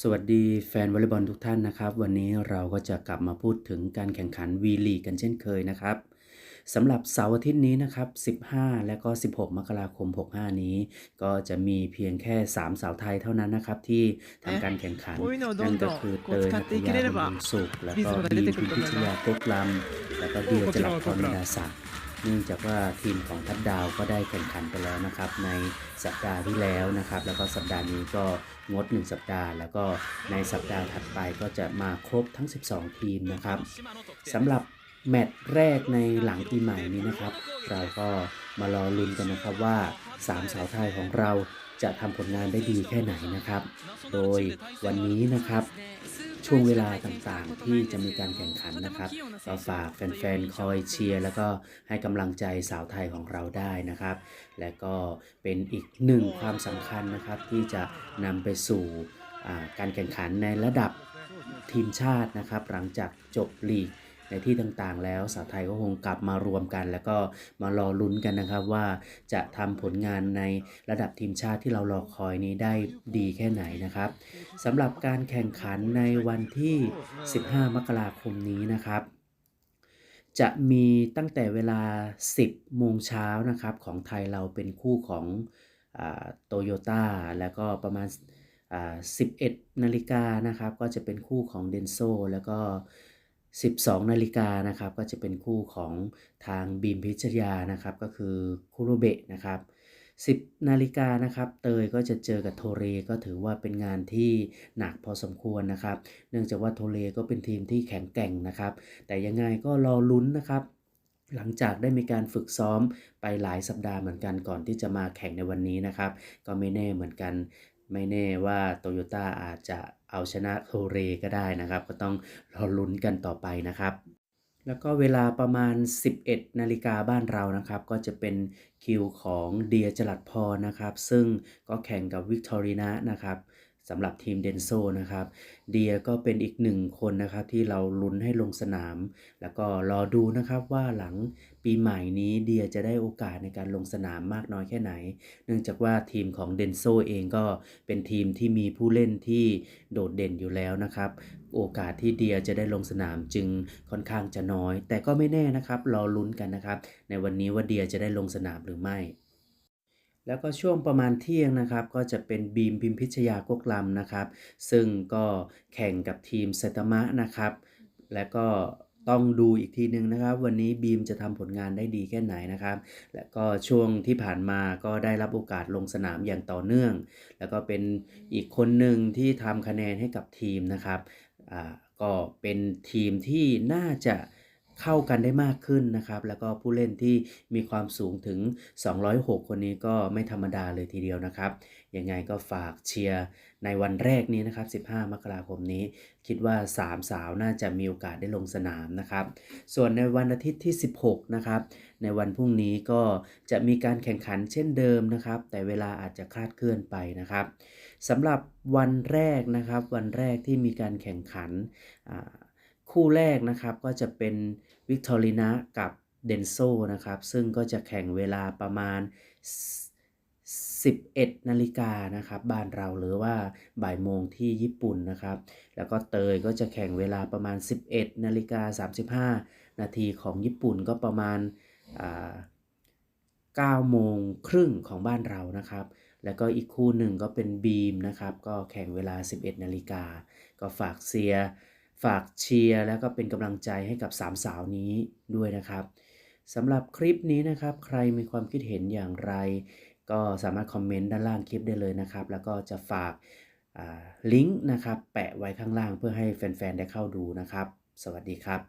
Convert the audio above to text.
สวัสดีแฟนวอลเลย์บอลทุกท่านนะครับ วันนี้เราก็จะกลับมาพูดถึงการแข่งขันวีลีกันเช่นเคยนะครับสำหรับเสาร์อาทิตย์นี้นะครับ 15 และก็ 16 มกราคม 65 นี้ ก็จะมีเพียงแค่ 3 สาวไทยเท่านั้นนะครับ ที่ทำการแข่งขัน นั่นก็คือเตยนัทยาบุญสุข แล้วก็ดีพิพิชยากกลำแล้วก็เดียวจรักพรดาศักด์ เนื่องจากว่าทีมของทัดดาวก็ได้แข่งขันไปแล้วนะครับ ในสัปดาห์ที่แล้วนะครับ แล้วก็สัปดาห์นี้ก็งด 1 สัปดาห์ แล้วก็ในสัปดาห์ถัดไปก็จะมาครบทั้ง 12 ทีมนะครับสำหรับแมตช์แรกในหลังปีใหม่นี้นะครับ เราก็มารอลุ้นกันนะครับว่า3สาวไทยของเราจะทำผลงานได้ดีแค่ไหนนะครับ โดยวันนี้นะครับ ช่วงเวลาต่างๆ ที่จะมีการแข่งขันนะครับเราฝากแฟนๆคอยเชียร์แล้วก็ให้กำลังใจสาวไทยของเราได้นะครับ และก็เป็นอีกหนึ่งความสำคัญนะครับที่จะนำไปสู่การแข่งขันในระดับทีมชาตินะครับ หลังจากจบลีก ในที่ต่างๆ แล้วสาวไทยก็คงกลับมารวมกัน แล้วก็มารอลุ้นกันนะครับว่าจะทำผลงานในระดับทีมชาติที่เรารอคอยนี้ได้ดีแค่ไหนนะครับสำหรับการแข่งขันในวันที่ 15 มกราคมนี้นะครับจะมีตั้งแต่เวลา 10 โมงเช้านะครับของไทยเราเป็นคู่ของโตโยต้าแล้วก็ประมาณ 11 นาฬิกานะครับ ก็จะเป็นคู่ของเดนโซแล้วก็ 12 นาฬิกานะครับก็จะเป็นคู่ของทางบีมพิชยานะครับก็คือคุโรเบะนะครับ10นาฬิกานะครับเตยก็จะเจอกับโทเรก็ถือว่าเป็นงานที่หนักพอสมควรนะครับ เนื่องจากว่าโทเรก็เป็นทีมที่แข็งแกร่งนะครับ แต่ยังไงก็รอลุ้นนะครับ หลังจากได้มีการฝึกซ้อมไปหลายสัปดาห์เหมือนกันก่อนที่จะมาแข่งในวันนี้นะครับ ก็ไม่แน่เหมือนกัน ไม่แน่ว่าโตโยต้าอาจจะเอาชนะโทเรก็ได้นะครับ ก็ต้องรอลุ้นกันต่อไปนะครับแล้วก็เวลาประมาณ 11 นาฬิกาบ้านเรานะครับ ก็จะเป็นคิวของเดียจลัดพอนะครับ ซึ่งก็แข่งกับวิกตอรีนานะครับ สำหรับทีมเดนโซนะครับเดียก็เป็นอีกหนึ่งคนนะครับที่เราลุ้นให้ลงสนาม แล้วก็รอดูนะครับว่าหลังปีใหม่นี้เดียจะได้โอกาสในการลงสนามมากน้อยแค่ไหน เนื่องจากว่าทีมของเดนโซเองก็เป็นทีมที่มีผู้เล่นที่โดดเด่นอยู่แล้วนะครับ โอกาสที่เดียจะได้ลงสนามจึงค่อนข้างจะน้อย แต่ก็ไม่แน่นะครับรอลุ้นกันนะครับ ในวันนี้ว่าเดียจะได้ลงสนามหรือไม่ แล้วก็ช่วงประมาณเที่ยงนะครับก็จะเป็นบีมพิมพิชยากกลำนะครับ ซึ่งก็แข่งกับทีมเซตมะนะครับ และก็ต้องดูอีกทีนึงนะครับ วันนี้บีมจะทำผลงานได้ดีแค่ไหนนะครับ และก็ช่วงที่ผ่านมาก็ได้รับโอกาสลงสนามอย่างต่อเนื่อง แล้วก็เป็นอีกคนหนึ่งที่ทำคะแนนให้กับทีมนะครับอ่าก็เป็นทีมที่น่าจะ เข้ากันได้มากขึ้นนะครับ แล้วก็ผู้เล่นที่มีความสูงถึง 206 คนนี้ก็ไม่ธรรมดาเลยทีเดียวนะครับ ยังไงก็ฝากเชียร์ในวันแรกนี้นะครับ 15 มกราคมนี้ คิดว่า 3 สาวน่าจะมีโอกาสได้ลงสนามนะครับ ส่วนในวันอาทิตย์ที่ 16 นะครับ ในวันพรุ่งนี้ก็จะมีการแข่งขันเช่นเดิมนะครับ แต่เวลาอาจจะคลาดเคลื่อนไปนะครับสำหรับวันแรกนะครับ วันแรกที่มีการแข่งขันอ่า คู่แรกนะครับก็จะเป็นวิกตอรีนากับเดนโซนะครับ ซึ่งก็จะแข่งเวลาประมาณ 11 นาฬิกานะครับ บ้านเราหรือว่าบ่ายโมงที่ญี่ปุ่นนะครับ แล้วก็เตยก็จะแข่งเวลาประมาณ 11 นาฬิกา 35 นาทีของญี่ปุ่นก็ประมาณอ่า9โมงครึ่งของบ้านเรานะครับ แล้วก็อีกคู่หนึ่งก็เป็นบีมนะครับ ก็แข่งเวลา 11 นาฬิกา ก็ฝากเชียร์ ฝากเชียร์แล้วก็เป็นกำลังใจให้กับ3สาวนี้ด้วยนะครับสำหรับคลิปนี้นะครับ ใครมีความคิดเห็นอย่างไร ก็สามารถคอมเมนต์ด้านล่างคลิปได้เลยนะครับ แล้วก็จะฝากลิงก์นะครับ แปะไว้ข้างล่างเพื่อให้แฟนๆ ได้เข้าดูนะครับ สวัสดีครับ